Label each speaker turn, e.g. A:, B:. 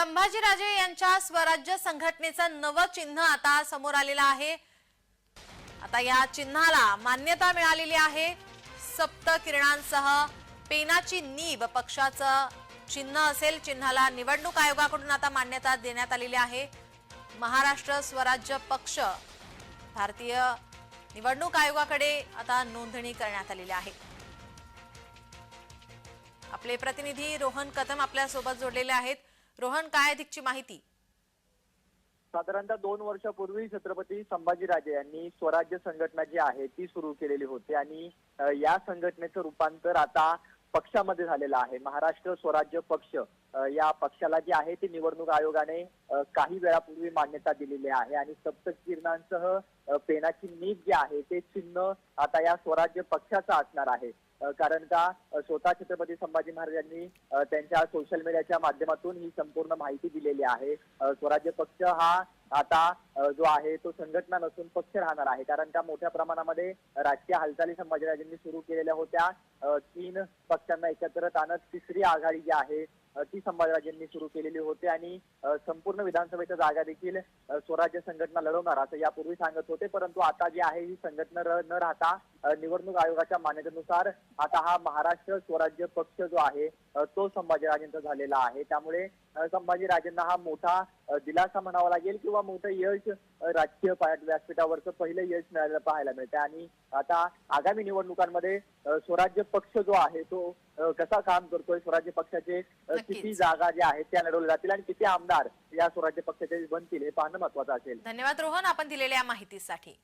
A: संभाजीराजे यांच्या स्वराज्य संघटनेचं नवं चिन्ह आता समोर आलेलं आहे. आता या चिन्हाला मान्यता मिळालेली आहे. सप्त किरणांसह पेनाची नीब पक्षाचं चिन्ह असेल. चिन्हाला निवडणूक आयोगाकडून आता मान्यता देण्यात आलेली आहे. महाराष्ट्र स्वराज्य पक्ष भारतीय निवडणूक आयोगाकडे आता नोंदणी करण्यात आलेली आहे. आपले प्रतिनिधी रोहन कदम आपल्यासोबत जोडलेले आहेत. रोहन काय अधिकची माहिती?
B: साधारणतः दोन वर्षापूर्वी छत्रपती संभाजीराजे यांनी स्वराज्य संघटना जी आहे ती सुरू केलेली होती आणि या संघटनेचं रूपांतर आता पक्षामध्ये झालेलं आहे. महाराष्ट्र स्वराज्य पक्ष या पक्षाला जे आहे ते निवडणूक आयोगाने काही वेळापूर्वी मान्यता दिलेली आहे. आणि सप्तकिरणांसह पेनाची नीट जी आहे ते चिन्ह आता या स्वराज्य पक्षाचं असणार आहे. कारण का स्वतः छत्रपती संभाजी महाराजांनी त्यांच्या सोशल मीडियाच्या माध्यमातून ही संपूर्ण माहिती दिलेली आहे. स्वराज्य पक्ष हा आता जो आहे तो संघटना नसून पक्ष राहणार आहे. कारण का मोठ्या प्रमाणामध्ये राजकीय हालचाली संभाजीराजांनी सुरू केलेल्या होत्या. तीन पक्षांना एकत्रित आणत तिसरी आघाडी जी आहे ती संभाजीराजेंनी सुरू केलेली होती आणि संपूर्ण विधानसभेच्या जागा देखील स्वराज्य संघटना लढवणार असं यापूर्वी सांगत होते. परंतु आता जी आहे ही संघटना न राहता निवडणूक आयोगाच्या मान्यतेनुसार आता हा महाराष्ट्र स्वराज्य पक्ष जो आहे तो संभाजीराजेंचा झालेला आहे. त्यामुळे संभाजीराजेंना हा मोठा दिलासा म्हणावा लागेल किंवा मोठं यश राजकीय व्यासपीठावरचं पहिलं यश मिळायला पाहायला मिळते आणि आता आगामी निवडणुकांमध्ये स्वराज्य पक्ष जो आहे तो कसा काम करतोय? स्वराज्य पक्षाचे. किती जागा ज्या आहेत त्या लढवल्या जातील आणि किती आमदार या स्वराज्य पक्षाचे बनतील हे पाहणं महत्वाचं असेल.
A: धन्यवाद रोहन आपण दिलेल्या या माहितीसाठी.